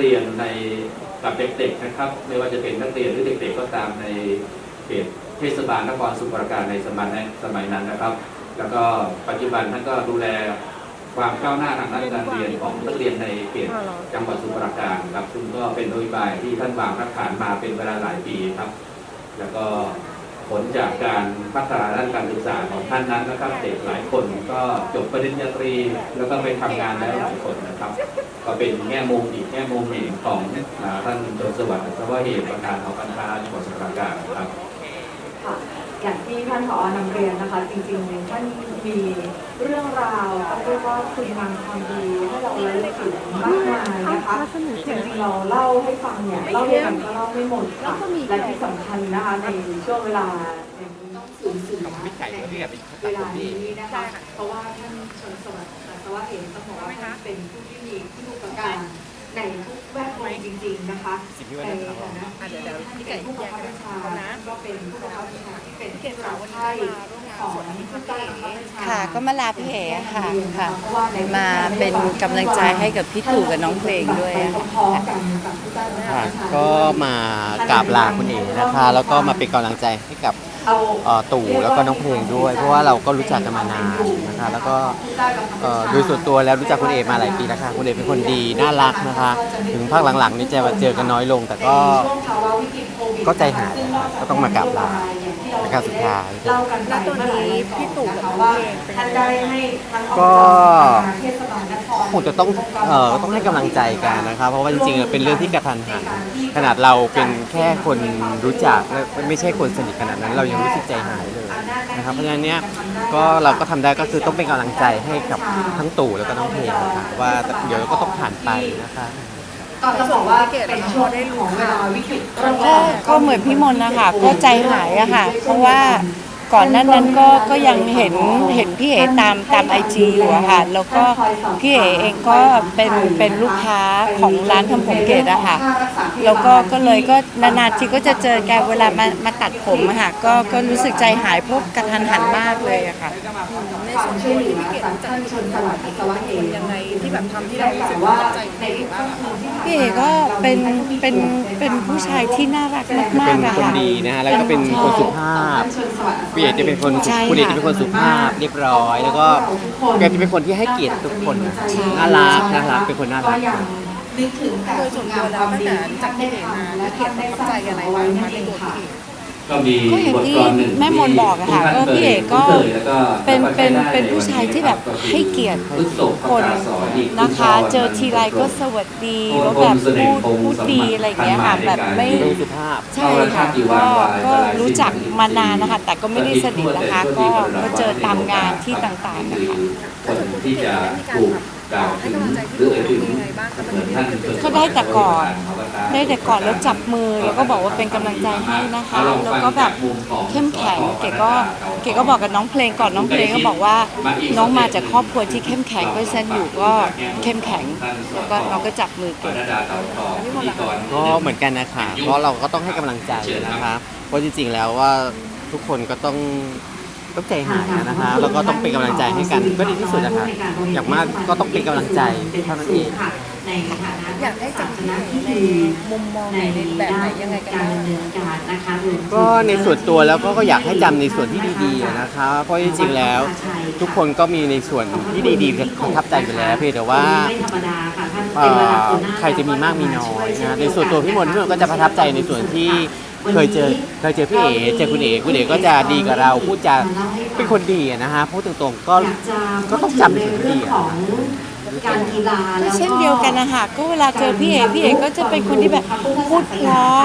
เรียนในกับเด็กๆนะครับ ไม่ว่าจะเป็นนักเรียนหรือเด็ก ๆ ก็ตามในเขตเทศบาลนครสมุทรปราการในสมัยนั้นสมัยนั้นนะครับ แล้วก็ปัจจุบันท่านก็ดูแลความก้าวหน้าทางด้านการเรียนของนักเรียนในเขตจังหวัดสมุทรปราการครับซึ่งก็เป็นนโยบายที่ท่านวางรากฐานมาเป็นเวลาหลายปีครับ แล้วก็ผลจากการพัฒนาด้านการศึกษาของท่านนั้นนะครับ เด็กหลายคนก็จบปริญญาตรี แล้วก็ไปทำงานแล้วหลายคนนะครับ ก็เป็นแง่มุมอีกแง่มุมหนึ่งของอ่าท่านโจรสวัสดิ์อัศวะเหตุประธานของการค้าจังหวัดสมุทรปราการครับค่ะอย่างที่ท่านผอนำเรียนนะคะ จริงๆท่านมีเรื่องราวก็เรียกว่าคุณงามความดีให้เราระลึกถึงมากมายนะคะจริงๆเราเล่าให้ฟังเนี่ยเล่าด้วยกันก็เล่าไม่หมดค่ะและที่สำคัญนะคะในช่วงเวลาอย่างนี้ต้องสูญเสียในเวลานี้นะคะเพราะว่าท่านชนสวัสดิ์ อัศวะเองต้องบอกว่าท่านเป็นผู้ที่มีผู้อุปการในทุกแวดวงจริง ๆ นะคะในฐานะที่ท่านเป็นผู้บังคับบัญชาก็เป็นผู้บังคับบัญชาที่เป็นเจ้าไข้ของผู้ใต้บังคับบัญชาค่ะก็มาลาพี่เอ๋ค่ะค่ะ มาเป็นกำลังใจให้กับพี่ตู่กับน้องเพลงด้วยอะพร้อมๆกันกับผู้ใต้บังคับค่ะบัญชาก็มากราบลาคุณเอ๋นะคะ แล้วก็มาเป็นกำลังใจให้กับ เอ่อตู่แล้วก็น้องเพลงด้วย เพราะว่าเราก็รู้จักกันมานานนะคะ แล้วก็เอ่อโดยส่วนตัวแล้วรู้จักคุณเอมาหลายปีแล้วค่ะคุณเอเป็นคนดีน่ารักนะคะ ถึงภาคหลังๆนี่จะมาเจอกันน้อยลง แต่ก็ก็ใจหายนะครับก็ต้องมากราบลา เป็นครั้งสุดท้ายเล่ากันไปเมื่อหลายพี่ตู่กับน้องเพลงท่านได้ให้ทั้งก็ เทศบาลนครคงจะต้องเอ่อต้องให้กำลังใจกันนะครับ เพราะว่าจริงๆเป็นเรื่องที่กระทันหันขนาดเราเป็นแค่คนรู้จักและไม่ใช่คนสนิทขนาดนั้น เรายังรู้สึกใจหายเลยนะครับเพราะฉะนั้นเนี้ยก็เราก็ทำได้ก็คือต้องเป็นกำลังใจให้กับทั้งตู่แล้วก็น้องเพลงนะคะว่าเดี๋ยวก็ต้องผ่านไปนะคะ ก็จะบอกว่าเป็นช่วงของเวลาวิกฤตก็ก็เหมือนพี่มนต์นะคะก็ใจหายอะค่ะ เพราะว่า ก่อนหนั้นนั้นก็ก็ยังเห็นเห็นพี่เอ๋ตามตามไอจีอยู่อะค่ะแล้วก็พี่เอ๋เองก็เป็นเป็นลูกค้าของร้านทำผมเกตอะค่ะแล้วก็ก็เลยก็นานๆทีก็จะเจอแกเวลามามาตัดผมอะค่ะก็ก็รู้สึกใจหายเพราะกระทันหันมากเลยอะค่ะความช่วยเหลือจากท่านชนสวัสดิ์อัศวะเองยังไงที่แบบทำที่เรารู้สึกว่าในทุกครั้งที่พี่เอ๋ก็เป็นเป็นเป็นผู้ชายที่น่ารักมาเป็กนๆอะคนค่ะดีนะฮะแล้วก็เป็นคนสุภาพพี่เอกจะเป็นคนสุใช่คุณเอกค่ะจะเป็นคนสุภาพเรียบร้อย แล้วก็แกจะเป็นคนที่ให้เกียรติทุกคนน่ารักน่ารักเป็นคนน่ารัก นึกถึงแต่คุณงามความดีที่ท่านได้ทำและท่านได้สร้างอะไรไว้นั่นเองค่ะก็มีก็อย่างบทที่กลอนหนึ่งแม่มนต์บอกอะค่ะที่ท่านก็พี่เอกก็คยแล้วก็เป็นเป็นแล้วก็ใช้ได้เป็นผู้ชายที่แบบให้เกียรติพฤษภคนประกาศสอนอีกนะคะ เจอทีไรก็สวัสดีแล้วแบบพูดพูดดีอะไรอย่างเงี้ยค่ะแบบไม่ดูสุภาพใช่ค่ะก็ก็รู้จักมานานนะคะ แต่ก็ไม่ได้สนิทนะคะ ก็ก็เจอตามงานที่ต่างๆนะคะคนที่จะถูก กล่าวถึงหรือเอ่ยถึงเหมือนท่านก็ได้แต่กอดได้แต่ก่อนแล้วจับมือแล้วก็บอกว่าเป็นกำลังใจให้นะคะ แล้วก็แบบเข้มแข็งเก๋ก็เก๋ก็บอกกับน้องเพลงก่อนน้องเพลงก็บอกว่าน้องมาจากครอบครัวที่เข้มแข็งเพราะฉะนันอยู่ก็เข้มแข็งแล้วก็น้องก็จับมือปเก๋รดาเต่าทองพิธีกรก็เหมือนกันนะคะเพราะเราก็ต้องให้กำลังใจนะคะเพราะจริงๆแล้วว่าทุกคนก็ต้อง ต้องใจหายนะคะแล้วก็ต้องเป็นกำลังใจให้กันก็ดีที่สุดนะคะอย่างมากก็ต้องเป็นกำลังใจเท่านั้นเองในฐานะอยากให้จำศาสที่นในพิธีมุมมองในไหนในแบบไหนยังไงกันการบ้างดำเนินการนะคะรวมถึงก็ในส่วนตัวแล้วก็ก็อยากให้จำในส่วนที่ดีๆนะคะ เพราะจริงๆแล้ว ทุกคนก็มีในส่วนที่ดีๆประทับใจอยู่แล้วเพียงแต่ว่าไม่ธรรมดาค่ะท่านเอ่เป็นระดับอหัวหน้าใครจะมีมากมีน้อยนะในส่วนตัวพี่มนต์พี่มนต์ก็จะประทับใจในส่วนที่ เคยเจอเคยเจอพี่เอ๋เจอคุณเอ๋คุณเอ๋ก็จะดีกับเราพูดจาเป็นคนดีนะฮะพูดตรงๆก็อยากจะก็ต้องจำในส่วนที่ดีอะ การกีฬาก็เช่นเดียวกันนะคะก็เวลาเจอพี่เอกพี่เอกก็จะเป็นคนที่แบบพูดเพราะ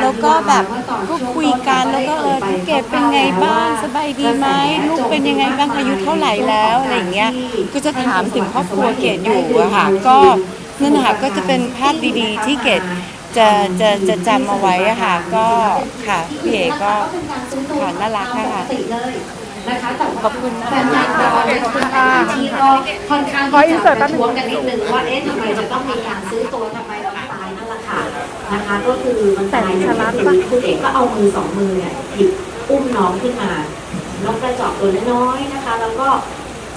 แล้วก็แบบก็คุยกันแล้วก็เออพี่เกดเป็นไงบ้างสบายดีไหมลูกเป็นยังไงบ้างอายุเท่าไหร่แล้วอะไรอย่างเงี้ยก็จะถามถึงครอบครัวเกดอยู่อะค่ะก็นั่นนะคะก็จะเป็นภาพดีๆ ที่เกด จะจะจะจำเอาไว้อะค่ะ ก็ค่ะพี่เอกก็ค่ะน่ารักค่ะนะคะแต่ขอบคุณนะแฟคะนๆเราขอบคุณค่ะที่ก็ค่อนข้างที่จะประท้วงกันนิดนึงว่าเอ๊ะทำไมจะต้องมีการซื้อตัวทำไมต้องตายนั่นแหละค่ะนะคะ ก็คือมันตายอย่างที่เห็นคุณเอกก็เอามือสองมือเนี่ยหยิบอุ้มน้องขึ้นมาน้องกระจอกตัวน้อยๆนะคะ แล้วก็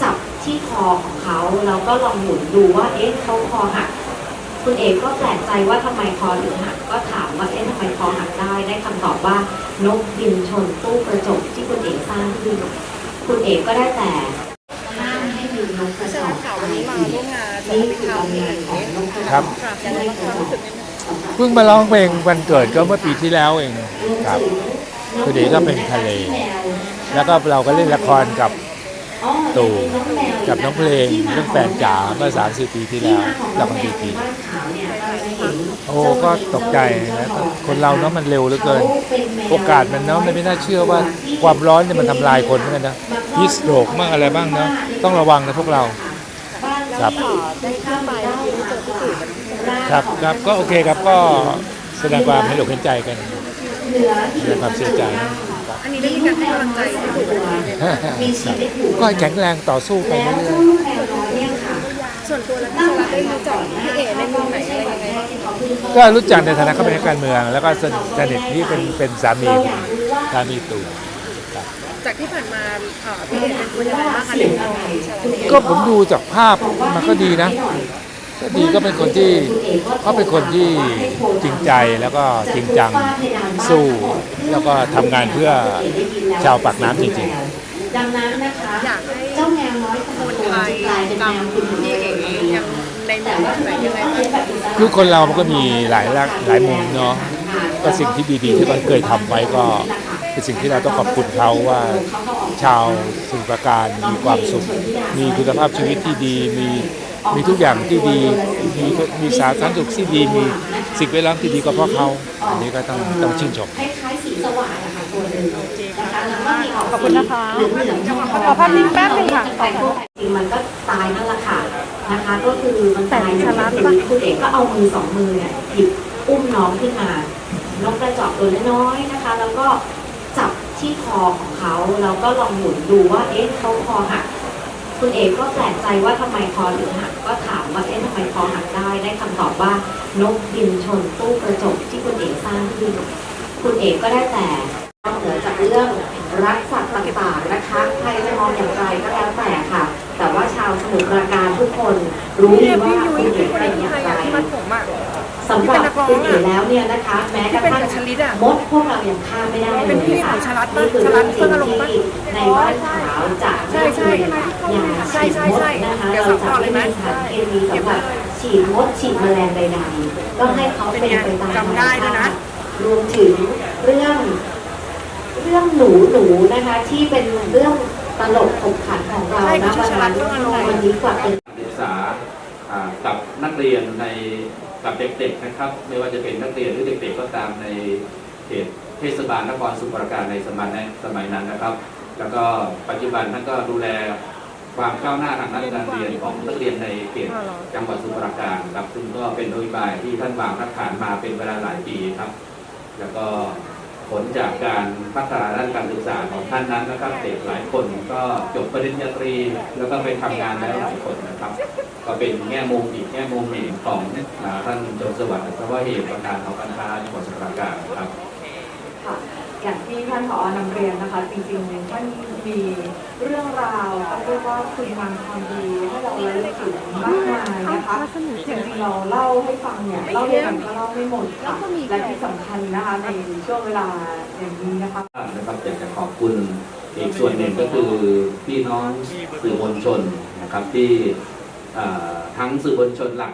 จับที่คอของเขาแล้วก็ลองหมุนดูว่าเอ๊ะเขาคอหัก คุณเอกก็แปลกใจว่าทำไมคอถึงหักก็ถามว่าเอ๊ะทำไมคอหักได้ได้คำตอบว่านกบินชนตู้กระจกที่คุณเอกสร้างขึ้นคุณเอกก็ได้แต่ห้ามให้มีนกกระจอกตายอีกนี่คือตำนานของนกกระจครัอบกที่ได้กระจอกเพิ่งมาร้องเพลงวันเกิดก็เมื่อปีที่แล้วเองครับคุณเอกก็เป็นทะเล แล้วก็เราก็เล่นละครกับ ตู่กับน้องเพลงเรื่องแฟนจ๋าเมื่อสามสี่ปีที่แล้วละครปีทีโอ้ก็ตกใจนะคนเราเนาะมันเร็วเหลือเกิน โอกาสมันเนาะมันไม่น่าเชื่อว่าความร้อนเนี่ยมันทำลายคนเหมือนกันนะฮิสโตรกบ้างอะไรบ้างเนาะต้องระวังนะพวกเราครับครับครับก็โอเคครับก็แสดงความเห็นอกเห็นใจกันแสดงความเสียใจ อันนี้ได้มีการให้กำลังใจมีชีวิตอยู่ก็ให้แข็งแรงต่อสู้ไปแล้วเรื่อยเจ้าลูกแมวน้อยเนี่ยค่ะส่วนตัวแล้วพี่โซลาได้รู้จักพี่เอ๋ในมุมไหนอะไรยังไงบ้างๆก็รู้จักในฐานะเขาเป็นนักการเมือง แล้วก็สนิทสนิทที่เป็นเป็นสามีสามีตู่จากที่ผ่านมาเอ่อพี่เอ๋เป็นคนยังไงบ้างคะในมุมมองของพี่โซลาก็ผมดูจากภาพมันก็ดีนะ ก็ดีก็เป็นคนที่เขาเป็นคนที่จริงใจแล้วก็จริงจังสู้แล้วก็ทำงานเพื่อชาวปากน้ำจริงๆ ดังนั้นนะคะอยากให้เจ้าแมวน้อยของคนตัวไทยจะกลายเป็นกัแมบวคุณพี่เอ๋ยังในมุแต่มว่าไหนยังไงบ้างคือคนเรามันก็มีหลายลักหลายมุมเนาะก็สิ่งที่ดีๆที่เขาเคยทำไว้ก็เป็นสิ่งที่เราต้องขอบคุณเขาว่าชาวสมุทรปราการมีความสุข มีคุณภาพชีวิตที่ดีมี มีทุกอย่างที่ดีมีมีสาธารณสุขที่ดีมีสิ่งแวดล้อมที่ดีก็เพราะเขาอันนี้ก็ต้องต้องชื่นชมคล้ายๆสีสว่างนะคะตัวหนึ่งนะคะแล้วก็มีออกขอบคุณนะคะสีเหลืองๆทองๆขอภาพนิ่งแป๊บนึงค่ะแต่จริงๆมันก็ตายนั่นแหละค่ะนะคะก็คือมันตายอยู่แต่ชะลัดที่ปะคุณเอกก็เอามือสองมือเนี่ยหยิบอุ้มน้องขึ้นมานกกระจอกตัวน้อยๆนะคะ แล้วก็จับที่คอของเขาแล้วก็ลองหมุนดูว่าเอ๊ะเขาคอหัก คุณเอกก็แปลกใจว่าทำไมคอถึงหักก็ถามว่าเอ๊ะทำไมคอหักได้ได้คำตอบว่านกบินชนตู้กระจกที่คุณเอกสร้างขึ้นคุณเอกก็ได้แต่เหนือจากเรื่องรักสัตว์ต่างๆนะคะใครจะมองอย่างไรก็แล้วแต่ค่ะ แต่ว่าชาวสมุทรปราการทุกคนรู้ดีว่าคุณเอกเป็นอย่างไรที่มัดผมอะ สำหรับคุณเอกแล้วเนี่ยนะคะ แม้กระทั่งที่เป็นกับชลิดอะมดพวกเรายังฆ่าไม่ได้เลยเป็นพี่ค่ะของชลัดปะนี่คือชลัเรื่ดองจเพิ่งอารริมงณ์ปะที่ในบ้านขาวจากใช่ใช่ยาใช่ฉีดใช่มดใช่นะคะเดี๋ยวเราสอนต่จะอเลยไหมไม่มีสารเคมีสำหรับฉีดมดฉีดแมลงใดๆก็ให้เขาเป็นไปตามจำได้ด้วยนะรวมถึงเรื่องเรื่องหนูหนูนะคะ ที่เป็นเรื่องตลกขบขันของเราใช่นะคือวันฉลานั้ดนเรื่องอารมณ์วันนี้กลับเป็นศึกษาอ่ากับนักเรียนใน กับเด็กๆนะครับ ไม่ว่าจะเป็นนักเรียนหรือเด็ก ๆ ก็ตามในเขตเทศบาลนครสุพรราการในสมัยนั้นสมัยนั้นนะครับ แล้วก็ปัจจุบันท่านก็ดูแลความก้าวหน้าทางด้านการเรียนของนักเรียนในเขตจังหวัดสุพรราการครับซึ่งก็เป็นนโยบายที่ท่านวางรากฐานมาเป็นเวลาหลายปีครับ แล้วก็ผลจากการพัฒนาด้านการศึกษาของท่านนั้นนะครับเด็กหลายคนก็จบปริญญาตรี แล้วก็ไปทำงานแล้วหลายคนนะครับ ก็เป็นแง่มุมอีกแง่มุมหนึ่งของอ่าท่านจงสวัสดิ์อัศวะเหตุประธานของการค้าจังหวัดสมุพรปราการครับค่ะอย่างที่ท่านผอนำเรียนนะคะจริงๆท่านมีเรื่องราวก็เรียกว่าคุณงามความดีให้เราระลึกถึงมากมายนะคะจริงๆเราเล่าให้ฟังเนี่ยเล่าด้วยกันก็เล่าไม่หมดค่ะและที่สำคัญนะคะในช่วงเวลาอย่างนี้นะคะนะครับอยากจะขอบคุณอีกส่วนหนึ่งก็คือพี่น้องสื่อมวลชนนะครับที่อ่า ทั้งสื่อมวลชนหลัก